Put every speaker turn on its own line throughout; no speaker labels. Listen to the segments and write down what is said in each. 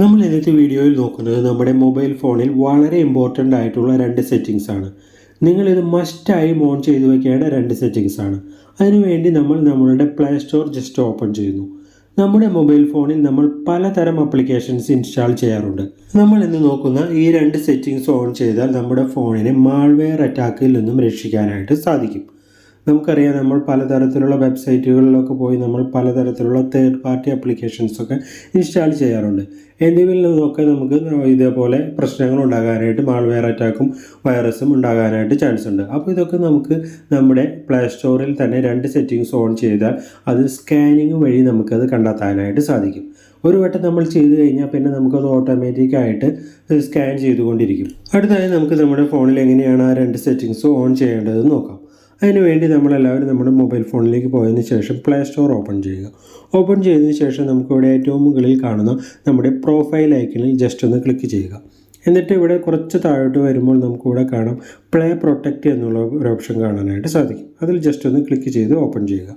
നമ്മൾ ഇന്നത്തെ വീഡിയോയിൽ നോക്കുന്നത് നമ്മുടെ മൊബൈൽ ഫോണിൽ വളരെ ഇമ്പോർട്ടന്റ് ആയിട്ടുള്ള രണ്ട് സെറ്റിങ്സ് ആണ്. നിങ്ങളിത് മസ്റ്റായി ഓൺ ചെയ്തു വെക്കേണ്ട രണ്ട് സെറ്റിങ്സ് ആണ്. അതിനുവേണ്ടി നമ്മൾ നമ്മളുടെ പ്ലേ സ്റ്റോർ ജസ്റ്റ് ഓപ്പൺ ചെയ്യുന്നു. നമ്മുടെ മൊബൈൽ ഫോണിൽ നമ്മൾ പലതരം അപ്ലിക്കേഷൻസ് ഇൻസ്റ്റാൾ ചെയ്യാറുണ്ട്. നമ്മൾ ഇന്ന് നോക്കുന്ന ഈ രണ്ട് സെറ്റിങ്സ് ഓൺ ചെയ്താൽ നമ്മുടെ ഫോണിനെ മാൾവെയർ അറ്റാക്കിൽ നിന്നും രക്ഷിക്കാനായിട്ട് സാധിക്കും. നമുക്കറിയാം നമ്മൾ പലതരത്തിലുള്ള വെബ്സൈറ്റുകളിലൊക്കെ പോയി നമ്മൾ പലതരത്തിലുള്ള തേർഡ് പാർട്ടി ആപ്ലിക്കേഷൻസൊക്കെ ഇൻസ്റ്റാൾ ചെയ്യാറുണ്ട്. എന്നിവയിൽ നിന്നൊക്കെ നമുക്ക് ഇതേപോലെ പ്രശ്നങ്ങൾ ഉണ്ടാകാനായിട്ട് മാൾവെയർ അറ്റാക്കും വൈറസും ഉണ്ടാകാനായിട്ട് ചാൻസ് ഉണ്ട്. അപ്പോൾ ഇതൊക്കെ നമുക്ക് നമ്മുടെ പ്ലേ സ്റ്റോറിൽ തന്നെ രണ്ട് സെറ്റിങ്സ് ഓൺ ചെയ്താൽ അത് സ്കാനിങ് വഴി നമുക്കത് കണ്ടെത്താനായിട്ട് സാധിക്കും. ഒരു വട്ടം നമ്മൾ ചെയ്ത് കഴിഞ്ഞാൽ പിന്നെ നമുക്കത് ഓട്ടോമാറ്റിക്കായിട്ട് സ്കാൻ ചെയ്തുകൊണ്ടിരിക്കും. അടുത്തായി നമുക്ക് നമ്മുടെ ഫോണിൽ എങ്ങനെയാണ് ആ രണ്ട് സെറ്റിങ്സ് ഓൺ ചെയ്യേണ്ടതെന്ന് നോക്കാം. അതിനുവേണ്ടി നമ്മളെല്ലാവരും നമ്മുടെ മൊബൈൽ ഫോണിലേക്ക് പോയതിന് ശേഷം പ്ലേ സ്റ്റോർ ഓപ്പൺ ചെയ്യുക. ഓപ്പൺ ചെയ്തതിന് ശേഷം നമുക്കിവിടെ ഏറ്റവും മുകളിൽ കാണുന്ന നമ്മുടെ പ്രൊഫൈൽ ഐക്കണിൽ ജസ്റ്റ് ഒന്ന് ക്ലിക്ക് ചെയ്യുക. എന്നിട്ട് ഇവിടെ കുറച്ച് താഴോട്ട് വരുമ്പോൾ നമുക്കിവിടെ കാണാം പ്ലേ പ്രൊട്ടക്റ്റ് എന്നുള്ള ഒരു ഓപ്ഷൻ കാണാനായിട്ട് സാധിക്കും. അതിൽ ജസ്റ്റ് ഒന്ന് ക്ലിക്ക് ചെയ്ത് ഓപ്പൺ ചെയ്യുക.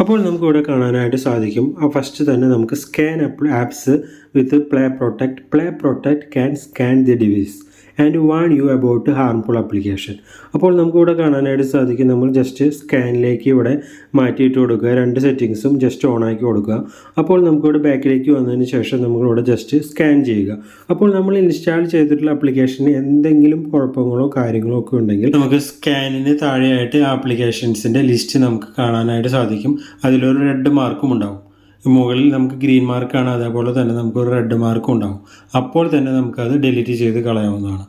അപ്പോൾ നമുക്കിവിടെ കാണാനായിട്ട് സാധിക്കും. ഫസ്റ്റ് തന്നെ നമുക്ക് scan apps with play protect play protect can scan the device and warn you about harmful application അപ്പോൾ നമുക്കിവിടെ കാണാനായിട്ട് സാധിക്കും. നമ്മൾ ജസ്റ്റ് സ്കാനിലേക്ക് ഇവിടെ മാറ്റിയിട്ട് കൊടുക്കുക. രണ്ട് സെറ്റിങ്സും ജസ്റ്റ് ഓൺ ആക്കി കൊടുക്കുക. അപ്പോൾ നമുക്കിവിടെ ബാക്കിലേക്ക് വന്നതിന് ശേഷം നമ്മളിവിടെ ജസ്റ്റ് സ്കാൻ ചെയ്യുക. അപ്പോൾ നമ്മൾ ഇൻസ്റ്റാൾ ചെയ്തിട്ടുള്ള ആപ്ലിക്കേഷന് എന്തെങ്കിലും കുഴപ്പങ്ങളോ കാര്യങ്ങളോ ഒക്കെ ഉണ്ടെങ്കിൽ നമുക്ക് സ്കാനിന് താഴെയായിട്ട് ആപ്ലിക്കേഷൻസിന്റെ ലിസ്റ്റ് നമുക്ക് കാണാനായിട്ട് സാധിക്കും. അതിലൊരു റെഡ് മാർക്കും ഉണ്ടാവും. മുകളിൽ നമുക്ക് ഗ്രീൻ മാർക്കാണ് അതേപോലെ തന്നെ നമുക്ക് ഒരു റെഡ് മാർക്കും ഉണ്ടാകും അപ്പോൾ തന്നെ നമുക്കത് ഡിലീറ്റ് ചെയ്ത് കളയാവുന്നതാണ്.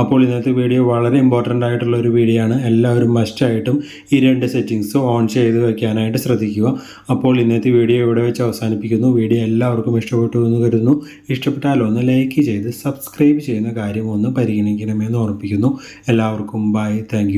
അപ്പോൾ ഇന്നത്തെ വീഡിയോ വളരെ ഇമ്പോർട്ടന്റ് ആയിട്ടുള്ള ഒരു വീഡിയോ ആണ്. എല്ലാവരും മസ്റ്റായിട്ടും ഈ രണ്ട് സെറ്റിങ്സ് ഓൺ ചെയ്ത് വയ്ക്കാനായിട്ട് ശ്രദ്ധിക്കുക. അപ്പോൾ ഇന്നത്തെ വീഡിയോ ഇവിടെ വെച്ച് അവസാനിപ്പിക്കുന്നു. വീഡിയോ എല്ലാവർക്കും ഇഷ്ടപ്പെട്ടു എന്ന് കരുതുന്നു. ഇഷ്ടപ്പെട്ടാൽ ഒന്ന് ലൈക്ക് ചെയ്ത് സബ്സ്ക്രൈബ് ചെയ്യുന്ന കാര്യം ഒന്ന് പരിഗണിക്കണമെന്ന് ഓർമ്മിപ്പിക്കുന്നു. എല്ലാവർക്കും ബൈ താങ്ക്